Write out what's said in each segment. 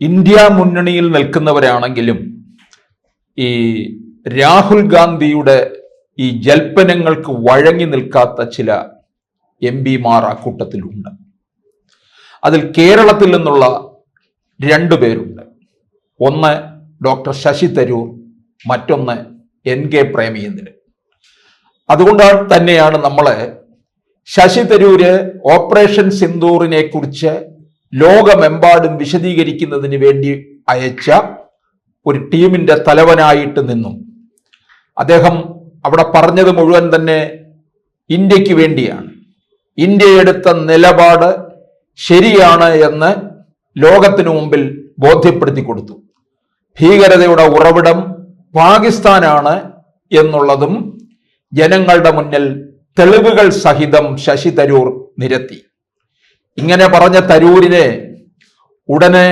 India മുന്നണിയിൽ നിൽക്കുന്നവരാണെങ്കിലും ഈ രാഹുൽ ഗാന്ധിയുടെ ഈ ജൽപ്പനങ്ങൾക്ക് വഴങ്ങി നിൽക്കാത്ത ചില എം പിമാർ ആ കൂട്ടത്തിലുണ്ട്. അതിൽ കേരളത്തിൽ നിന്നുള്ള രണ്ടു പേരുണ്ട്. ഒന്ന് ഡോക്ടർ ശശി തരൂർ മറ്റൊന്ന് എൻ കെ പ്രേമചന്ദ്രൻ. അതുകൊണ്ടാണ് തന്നെയാണ് നമ്മൾ ശശി തരൂര് ഓപ്പറേഷൻ സിന്ദൂറിനെ കുറിച്ച് ലോകമെമ്പാടും വിശദീകരിക്കുന്നതിന് വേണ്ടി അയച്ച ഒരു ടീമിന്റെ തലവനായിട്ട് നിന്നു അദ്ദേഹം അവിടെ പറഞ്ഞത് മുഴുവൻ തന്നെ ഇന്ത്യയ്ക്ക് വേണ്ടിയാണ്. ഇന്ത്യ എടുത്ത നിലപാട് ശരിയാണ് എന്ന് ലോകത്തിനു മുമ്പിൽ ബോധ്യപ്പെടുത്തി കൊടുത്തു. ഭീകരതയുടെ ഉറവിടം പാകിസ്ഥാനാണ് എന്നുള്ളതും ജനങ്ങളുടെ മുന്നിൽ തെളിവുകൾ സഹിതം ശശി തരൂർ നിരത്തി. ഇങ്ങനെ പറഞ്ഞ തരൂരിനെ ഉടനെ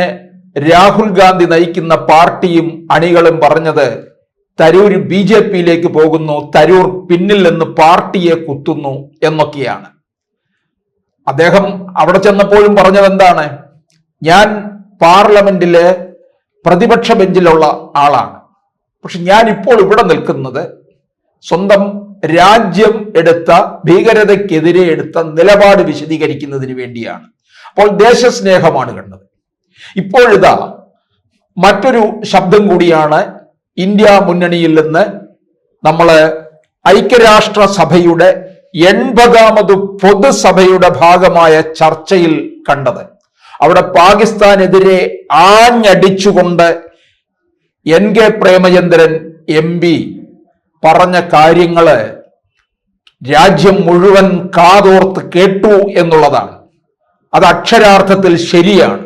രാഹുൽ ഗാന്ധി നയിക്കുന്ന പാർട്ടിയും അണികളും പറഞ്ഞത് തരൂർ ബി ജെ പിയിലേക്ക് പോകുന്നു തരൂർ പിന്നിൽ നിന്ന് പാർട്ടിയെ കുത്തുന്നു എന്നൊക്കെയാണ്. അദ്ദേഹം അവിടെ ചെന്നപ്പോഴും പറഞ്ഞത് എന്താണ് ഞാൻ പാർലമെന്റിലെ പ്രതിപക്ഷ ബെഞ്ചിലുള്ള ആളാണ്. പക്ഷെ ഞാൻ ഇപ്പോൾ ഇവിടെ നിൽക്കുന്നത് സ്വന്തം രാജ്യം എടുത്ത ഭീകരതയ്ക്കെതിരെ എടുത്ത നിലപാട് വിശദീകരിക്കുന്നതിന് വേണ്ടിയാണ്. അപ്പോൾ ദേശസ്നേഹമാണ് കണ്ടത്. ഇപ്പോഴിതാ മറ്റൊരു ശബ്ദം കൂടിയാണ് ഇന്ത്യ മുന്നണിയിൽ നിന്ന് നമ്മൾ ഐക്യരാഷ്ട്ര സഭയുടെ എൺപതാമത് പൊതുസഭയുടെ ഭാഗമായ ചർച്ചയിൽ കണ്ടത്. അവിടെ പാകിസ്ഥാനെതിരെ ആഞ്ഞടിച്ചുകൊണ്ട് N K Premachandran M P പറഞ്ഞ കാര്യങ്ങൾ രാജ്യം മുഴുവൻ കാതോർത്ത് കേട്ടു എന്നുള്ളതാണ്. അത് അക്ഷരാർത്ഥത്തിൽ ശരിയാണ്.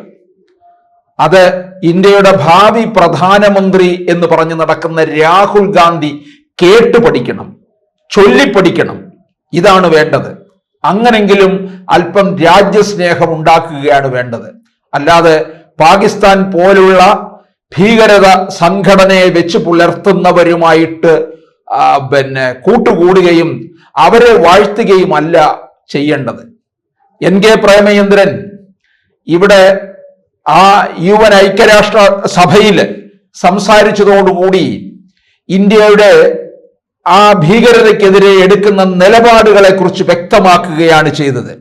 അത് ഇന്ത്യയുടെ ഭാവി പ്രധാനമന്ത്രി എന്ന് പറഞ്ഞു നടക്കുന്ന രാഹുൽ ഗാന്ധി കേട്ടു പഠിക്കണം ചൊല്ലിപ്പഠിക്കണം ഇതാണ് വേണ്ടത്. അങ്ങനെങ്കിലും അല്പം രാജ്യസ്നേഹം ഉണ്ടാക്കുകയാണ് വേണ്ടത്. അല്ലാതെ പാകിസ്ഥാൻ പോലുള്ള ഭീകരത സംഘടനയെ വെച്ച് പുലർത്തുന്നവരുമായിട്ട് പിന്നെ കൂട്ടുകൂടുകയും അവരെ വാഴ്ത്തുകയും അല്ല ചെയ്യേണ്ടത്. എൻ. കെ. പ്രേമചന്ദ്രൻ ഇവിടെ ആ യു എൻ ഐക്യരാഷ്ട്ര സഭയിൽ സംസാരിച്ചതോടുകൂടി ഇന്ത്യയുടെ ആ ഭീകരതയ്ക്കെതിരെ എടുക്കുന്ന നിലപാടുകളെ കുറിച്ച് വ്യക്തമാക്കുകയാണ് ചെയ്തത്.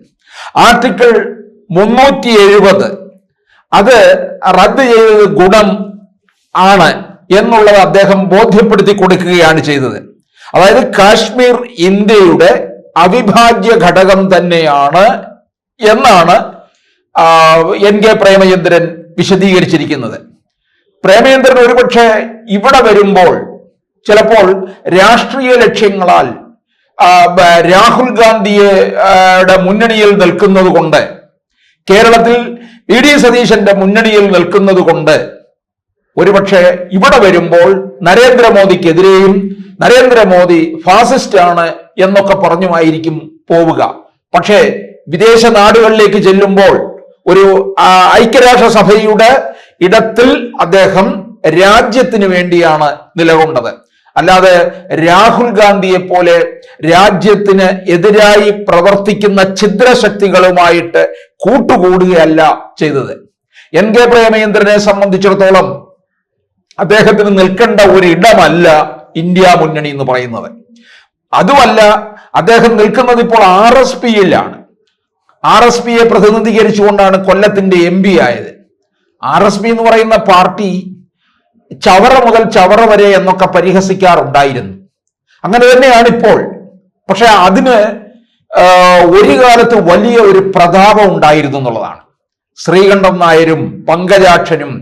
ആർട്ടിക്കിൾ മുന്നൂറ്റി എഴുപത് അത് റദ്ദ് ചെയ്തത് ഗുണം ആണ്. എന്നുള്ളത് അദ്ദേഹം ബോധ്യപ്പെടുത്തി കൊടുക്കുകയാണ് ചെയ്തത്. അതായത് കാശ്മീർ ഇന്ത്യയുടെ അവിഭാജ്യ ഘടകം തന്നെയാണ് എന്നാണ് എൻ കെ പ്രേമചന്ദ്രൻ വിശദീകരിച്ചിരിക്കുന്നത്. പ്രേമചന്ദ്രൻ ഒരുപക്ഷെ ഇവിടെ വരുമ്പോൾ ചിലപ്പോൾ രാഷ്ട്രീയ ലക്ഷ്യങ്ങളാൽ രാഹുൽ ഗാന്ധിയുടെ മുന്നണിയിൽ നിൽക്കുന്നത് കൊണ്ട് കേരളത്തിൽ ഇ ഡി സതീശന്റെ മുന്നണിയിൽ നിൽക്കുന്നത് കൊണ്ട് ഒരുപക്ഷെ ഇവിടെ വരുമ്പോൾ നരേന്ദ്രമോദിക്കെതിരെയും നരേന്ദ്രമോദി ഫാസിസ്റ്റ് ആണ് എന്നൊക്കെ പറഞ്ഞുമായിരിക്കും പോവുക. പക്ഷേ വിദേശ നാടുകളിലേക്ക് ചെല്ലുമ്പോൾ ഒരു ഐക്യരാഷ്ട്ര സഭയുടെ ഇടത്തിൽ അദ്ദേഹം രാജ്യത്തിന് വേണ്ടിയാണ് നിലകൊണ്ടത്. അല്ലാതെ രാഹുൽ ഗാന്ധിയെ പോലെ രാജ്യത്തിന് എതിരായി പ്രവർത്തിക്കുന്ന ഛിദ്രശക്തികളുമായിട്ട് കൂട്ടുകൂടുകയല്ല ചെയ്തത്. എൻ കെ പ്രേമേന്ദ്രനെ സംബന്ധിച്ചിടത്തോളം അദ്ദേഹത്തിന് നിൽക്കേണ്ട ഒരു ഇടമല്ല ഇന്ത്യ മുന്നണി എന്ന് പറയുന്നത്. അതുമല്ല അദ്ദേഹം നിൽക്കുന്നത് ഇപ്പോൾ ആർ എസ് പിയിലാണ്. ആർ എസ് പിയെ പ്രതിനിധീകരിച്ചുകൊണ്ടാണ് കൊല്ലത്തിന്റെ എം പി ആയത്. ആർ എസ് പി എന്ന് പറയുന്ന പാർട്ടി ചവറ മുതൽ ചവറ വരെ എന്നൊക്കെ പരിഹസിക്കാറുണ്ടായിരുന്നു. അങ്ങനെ തന്നെയാണ് ഇപ്പോൾ. പക്ഷെ അതിന് ഒരു കാലത്ത് വലിയ ഒരു പ്രതാപം ഉണ്ടായിരുന്നു എന്നുള്ളതാണ്. ശ്രീകണ്ഠൻ നായരും പങ്കജാക്ഷനും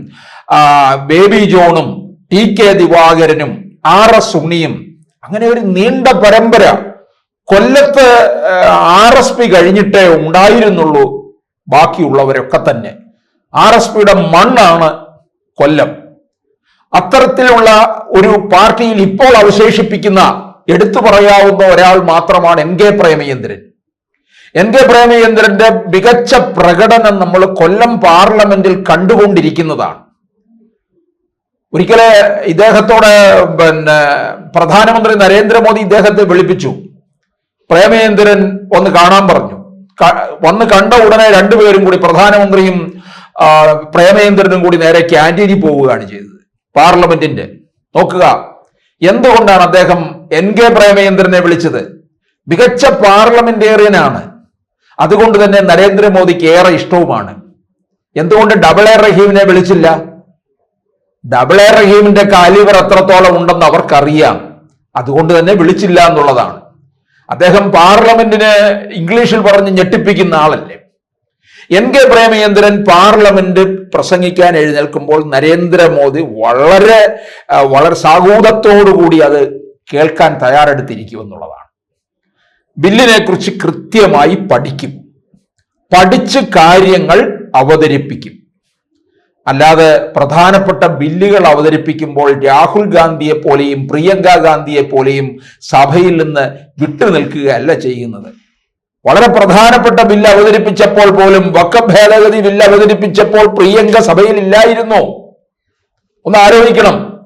ബേബി ജോണും ടി കെ ദിവാകരനും ആർ എസ് ഉണ്ണിയും. അങ്ങനെ ഒരു നീണ്ട പരമ്പര കൊല്ലത്ത് ആർ എസ് പി കഴിഞ്ഞിട്ടേ ഉണ്ടായിരുന്നുള്ളൂ. ബാക്കിയുള്ളവരൊക്കെ തന്നെ. ആർ എസ് പിയുടെ മണ്ണാണ് കൊല്ലം. അത്തരത്തിലുള്ള ഒരു പാർട്ടിയിൽ ഇപ്പോൾ അവശേഷിപ്പിക്കുന്ന എടുത്തു പറയാവുന്ന ഒരാൾ മാത്രമാണ് N K Premachandran. N K പ്രേമചന്ദ്രന്റെ മികച്ച പ്രകടനം നമ്മൾ കൊല്ലം പാർലമെന്റിൽ കണ്ടുകൊണ്ടിരിക്കുന്നതാണ്. ഒരിക്കലെ ഇദ്ദേഹത്തോട് പിന്നെ പ്രധാനമന്ത്രി നരേന്ദ്രമോദി ഇദ്ദേഹത്തെ വിളിപ്പിച്ചു. പ്രേമേന്ദ്രൻ ഒന്ന് കാണാൻ പറഞ്ഞു. വന്ന് കണ്ട ഉടനെ രണ്ടുപേരും കൂടി പ്രധാനമന്ത്രിയും പ്രേമേന്ദ്രനും കൂടി നേരെ ക്യാന്റീനിൽ പോവുകയാണ് ചെയ്തത്. പാർലമെന്റിന്റെ. നോക്കുക. എന്തുകൊണ്ടാണ് അദ്ദേഹം എൻ കെ പ്രേമേന്ദ്രനെ വിളിച്ചത്? മികച്ച പാർലമെന്റേറിയനാണ്. അതുകൊണ്ട് തന്നെ നരേന്ദ്രമോദിക്ക് ഏറെ ഇഷ്ടവുമാണ്. എന്തുകൊണ്ട് ഡബിൾ എ റഹീമിനെ വിളിച്ചില്ല? ഡബിൾ എ റഹീമിന്റെ കാലിവർ എത്രത്തോളം ഉണ്ടെന്ന് അവർക്കറിയാം. അതുകൊണ്ട് തന്നെ വിളിച്ചില്ല എന്നുള്ളതാണ്. അദ്ദേഹം പാർലമെന്റിന് ഇംഗ്ലീഷിൽ പറഞ്ഞ് ഞെട്ടിപ്പിക്കുന്ന ആളല്ലേ? എൻ കെ പ്രേമചന്ദ്രൻ പാർലമെന്റ് പ്രസംഗിക്കാൻ എഴുന്നേൽക്കുമ്പോൾ നരേന്ദ്രമോദി വളരെ വളരെ സാഹൂതത്തോടുകൂടി അത് കേൾക്കാൻ തയ്യാറെടുത്തിരിക്കുമെന്നുള്ളതാണ്. ബില്ലിനെ കുറിച്ച് കൃത്യമായി പഠിക്കും. പഠിച്ച് കാര്യങ്ങൾ അവതരിപ്പിക്കും. അല്ലാതെ പ്രധാനപ്പെട്ട ബില്ലുകൾ അവതരിപ്പിക്കുമ്പോൾ രാഹുൽ ഗാന്ധിയെ പോലെയും പ്രിയങ്ക ഗാന്ധിയെ പോലെയും സഭയിൽ നിന്ന് വിട്ടുനിൽക്കുകയല്ല ചെയ്യുന്നത്. വളരെ പ്രധാനപ്പെട്ട ബില്ല് അവതരിപ്പിച്ചപ്പോൾ പോലും വക്ക ഭേദഗതി ബില്ല് അവതരിപ്പിച്ചപ്പോൾ പ്രിയങ്ക സഭയിൽ ഇല്ലായിരുന്നു. ഒന്ന് ആലോചിക്കണം.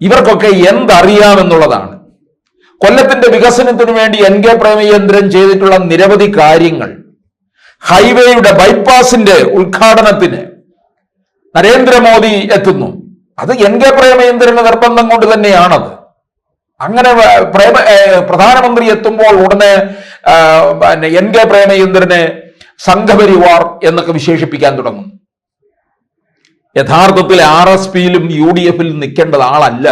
ഇവർക്കൊക്കെ എന്തറിയാമെന്നുള്ളതാണ്. കൊല്ലത്തിന്റെ വികസനത്തിനു വേണ്ടി എൻ കെ പ്രേമചന്ദ്രൻ ചെയ്തിട്ടുള്ള നിരവധി കാര്യങ്ങൾ. ഹൈവേയുടെ ബൈപ്പാസിന്റെ ഉദ്ഘാടനത്തിന് നരേന്ദ്രമോദി എത്തുന്നു. അത് എൻ കെ പ്രേമേന്ദ്രന്റെ നിർബന്ധം കൊണ്ട് തന്നെയാണത്. അങ്ങനെ പ്രേമ പ്രധാനമന്ത്രി എത്തുമ്പോൾ ഉടനെ എൻ കെ പ്രേമേന്ദ്രനെ സംഘപരിവാർ എന്നൊക്കെ വിശേഷിപ്പിക്കാൻ തുടങ്ങും. യഥാർത്ഥത്തിൽ ആർ എസ് പിയിലും യു ഡി എഫിലും നിൽക്കേണ്ടത് ആളല്ല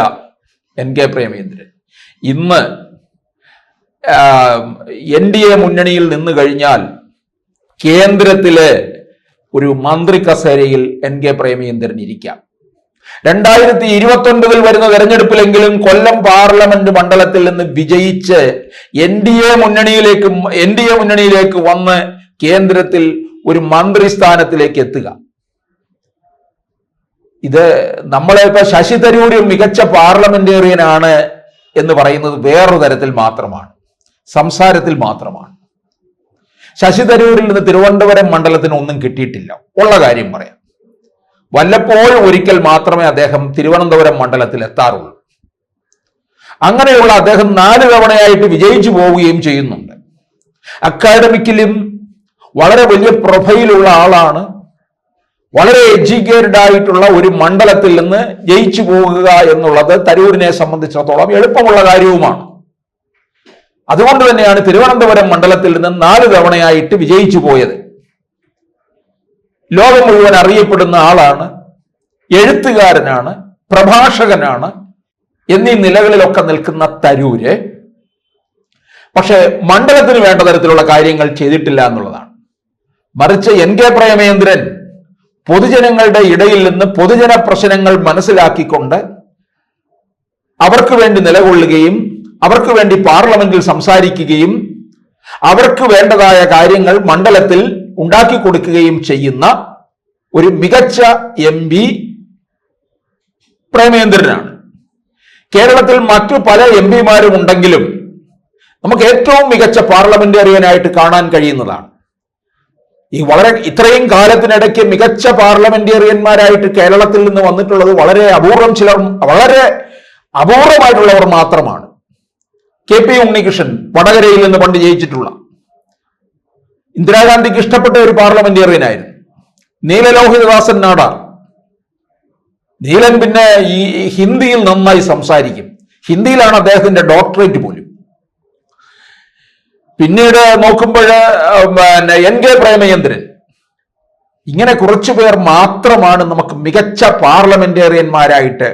എൻ കെ പ്രേമേന്ദ്രൻ ഇന്ന് എൻ ഡി എ മുന്നണിയിൽ നിന്ന് കഴിഞ്ഞാൽ കേന്ദ്രത്തിലെ ഒരു മന്ത്രി കസേരയിൽ എൻ കെ പ്രേമചന്ദ്രൻ ഇരിക്കാം രണ്ടായിരത്തി ഇരുപത്തൊൻപതിൽ വരുന്ന തെരഞ്ഞെടുപ്പിലെങ്കിലും കൊല്ലം പാർലമെന്റ് മണ്ഡലത്തിൽ നിന്ന് വിജയിച്ച് എൻ ഡി എ മുന്നണിയിലേക്ക് എൻ ഡി എ മുന്നണിയിലേക്ക് വന്ന് കേന്ദ്രത്തിൽ ഒരു മന്ത്രി സ്ഥാനത്തിലേക്ക് എത്തുക. ഇത് നമ്മളെ ഇപ്പൊ ശശി തരൂർ മികച്ച പാർലമെന്റേറിയനാണ് എന്ന് പറയുന്നത് വേറൊരു തരത്തിൽ മാത്രമാണ് സംസാരത്തിൽ മാത്രമാണ്. ശശി തരൂരിൽ നിന്ന് തിരുവനന്തപുരം മണ്ഡലത്തിന് ഒന്നും കിട്ടിയിട്ടില്ല. ഉള്ള കാര്യം പറയാം. വല്ലപ്പോഴും ഒരിക്കൽ മാത്രമേ അദ്ദേഹം തിരുവനന്തപുരം മണ്ഡലത്തിൽ എത്താറുള്ളൂ. അങ്ങനെയുള്ള അദ്ദേഹം നാല് തവണയായിട്ട് വിജയിച്ചു പോവുകയും ചെയ്യുന്നുണ്ട്. അക്കാഡമിക്കിലും വളരെ വലിയ പ്രൊഫൈലുള്ള ആളാണ്. വളരെ എഡ്യൂക്കേറ്റഡ് ആയിട്ടുള്ള ഒരു മണ്ഡലത്തിൽ നിന്ന് ജയിച്ചു പോകുക എന്നുള്ളത് തരൂരിനെ സംബന്ധിച്ചിടത്തോളം എളുപ്പമുള്ള കാര്യവുമാണ്. അതുകൊണ്ട് തന്നെയാണ് തിരുവനന്തപുരം മണ്ഡലത്തിൽ നിന്ന് നാല് തവണയായിട്ട് വിജയിച്ചു പോയത്. ലോകം മുഴുവൻ അറിയപ്പെടുന്ന ആളാണ് എഴുത്തുകാരനാണ് പ്രഭാഷകനാണ് എന്നീ നിലകളിലൊക്കെ നിൽക്കുന്ന തരൂര്. പക്ഷേ മണ്ഡലത്തിന് വേണ്ട തരത്തിലുള്ള കാര്യങ്ങൾ ചെയ്തിട്ടില്ല എന്നുള്ളതാണ്. മറിച്ച് എൻ കെ പ്രേമേന്ദ്രൻ പൊതുജനങ്ങളുടെ ഇടയിൽ നിന്ന് പൊതുജന പ്രശ്നങ്ങൾ മനസ്സിലാക്കിക്കൊണ്ട് അവർക്ക് വേണ്ടി നിലകൊള്ളുകയും അവർക്ക് വേണ്ടി പാർലമെന്റിൽ സംസാരിക്കുകയും അവർക്ക് വേണ്ടതായ കാര്യങ്ങൾ മണ്ഡലത്തിൽ ഉണ്ടാക്കി കൊടുക്കുകയും ചെയ്യുന്ന ഒരു മികച്ച എം പി പ്രേമേന്ദ്രനാണ്. കേരളത്തിൽ മറ്റു പല എം പിമാരും ഉണ്ടെങ്കിലും നമുക്ക് ഏറ്റവും മികച്ച പാർലമെന്റേറിയനായിട്ട് കാണാൻ കഴിയുന്നതാണ്. ഈ വളരെ ഇത്രയും കാലത്തിനിടയ്ക്ക് മികച്ച പാർലമെന്റേറിയന്മാരായിട്ട് കേരളത്തിൽ നിന്ന് വന്നിട്ടുള്ളത് വളരെ അപൂർവം ചിലർ വളരെ അപൂർവമായിട്ടുള്ളവർ മാത്രമാണ്. കെ പി ഉണ്ണികൃഷ്ണൻ വടകരയിൽ നിന്ന് പണ്ട് ജയിച്ചിട്ടുള്ള. ഇന്ദിരാഗാന്ധിക്ക് ഇഷ്ടപ്പെട്ട ഒരു പാർലമെന്റേറിയനായിരുന്നു. നീലലോഹിതദാസൻ നാടാർ. നീലൻ പിന്നെ ഈ ഹിന്ദിയിൽ നന്നായി സംസാരിക്കും. ഹിന്ദിയിലാണ് അദ്ദേഹത്തിന്റെ ഡോക്ടറേറ്റ് പോലും. പിന്നീട് നോക്കുമ്പോൾ എൻ കെ പ്രേമചന്ദ്രൻ. ഇങ്ങനെ കുറച്ചു പേർ മാത്രമാണ് നമുക്ക് മികച്ച പാർലമെന്റേറിയന്മാരായിട്ട്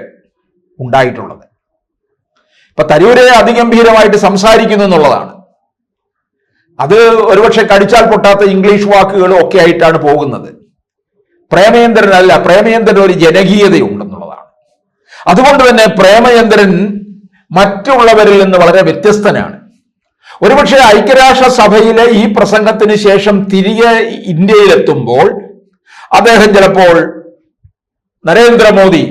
ഉണ്ടായിട്ടുള്ളത്. ഇപ്പൊ തരൂരെ അതിഗംഭീരമായിട്ട് സംസാരിക്കുന്നു എന്നുള്ളതാണ്. അത് ഒരുപക്ഷെ കടിച്ചാൽ പൊട്ടാത്ത ഇംഗ്ലീഷ് വാക്കുകളും ഒക്കെ ആയിട്ടാണ് പോകുന്നത്. പ്രേമേന്ദ്രനല്ല അല്ല പ്രേമചന്ദ്രൻ ഒരു ജനകീയതയുണ്ടെന്നുള്ളതാണ്. അതുകൊണ്ട് തന്നെ പ്രേമേന്ദ്രൻ മറ്റുള്ളവരിൽ നിന്ന് വളരെ വ്യത്യസ്തനാണ്. ഒരുപക്ഷെ ഐക്യരാഷ്ട്ര സഭയിലെ ഈ പ്രസംഗത്തിന് ശേഷം തിരികെ ഇന്ത്യയിലെത്തുമ്പോൾ അദ്ദേഹം ചിലപ്പോൾ നരേന്ദ്രമോദി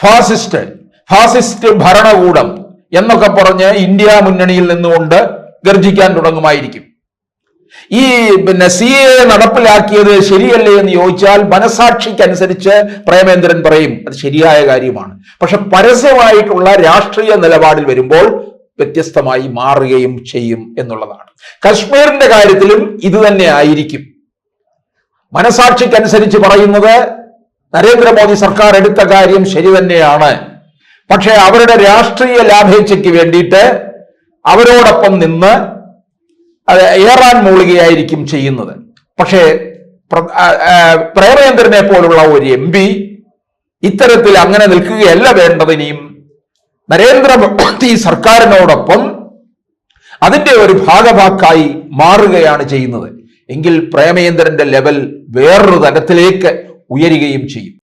ഫാസിസ്റ്റ് ഫാസിസ്റ്റ് ഭരണകൂടം എന്നൊക്കെ പറഞ്ഞ് ഇന്ത്യ മുന്നണിയിൽ നിന്നുകൊണ്ട് ഗർജിക്കാൻ തുടങ്ങുമായിരിക്കും. ഈ പിന്നെ സി എ നടപ്പിലാക്കിയത് ശരിയല്ലേ എന്ന് ചോദിച്ചാൽ മനസാക്ഷിക്കനുസരിച്ച് പ്രേമേന്ദ്രൻ പറയും അത് ശരിയായ കാര്യമാണ്. പക്ഷെ പരസ്യമായിട്ടുള്ള രാഷ്ട്രീയ നിലപാടിൽ വരുമ്പോൾ വ്യത്യസ്തമായി മാറുകയും ചെയ്യും എന്നുള്ളതാണ്. കശ്മീരിന്റെ കാര്യത്തിലും ഇത് തന്നെ ആയിരിക്കും. മനസാക്ഷിക്കനുസരിച്ച് പറയുന്നത് നരേന്ദ്രമോദി സർക്കാർ എടുത്ത കാര്യം ശരി തന്നെയാണ്. പക്ഷേ അവരുടെ രാഷ്ട്രീയ ലാഭേച്ഛയ്ക്ക് വേണ്ടിയിട്ട് അവരോടൊപ്പം നിന്ന് അത് ഏറാൻ മൂളുകയായിരിക്കും ചെയ്യുന്നത്. പക്ഷേ പ്രേമേന്ദ്രനെ പോലുള്ള ഒരു എം പി ഇത്തരത്തിൽ അങ്ങനെ നിൽക്കുകയല്ല വേണ്ടത് ഇനിയും. നരേന്ദ്രമോദി സർക്കാരിനോടൊപ്പം അതിന്റെ ഒരു ഭാഗഭാക്കായി മാറുകയാണ് ചെയ്യുന്നത്. എങ്കിൽ പ്രേമേന്ദ്രന്റെ ലെവൽ വേറൊരു തരത്തിലേക്ക് ഉയരുകയും ചെയ്യും.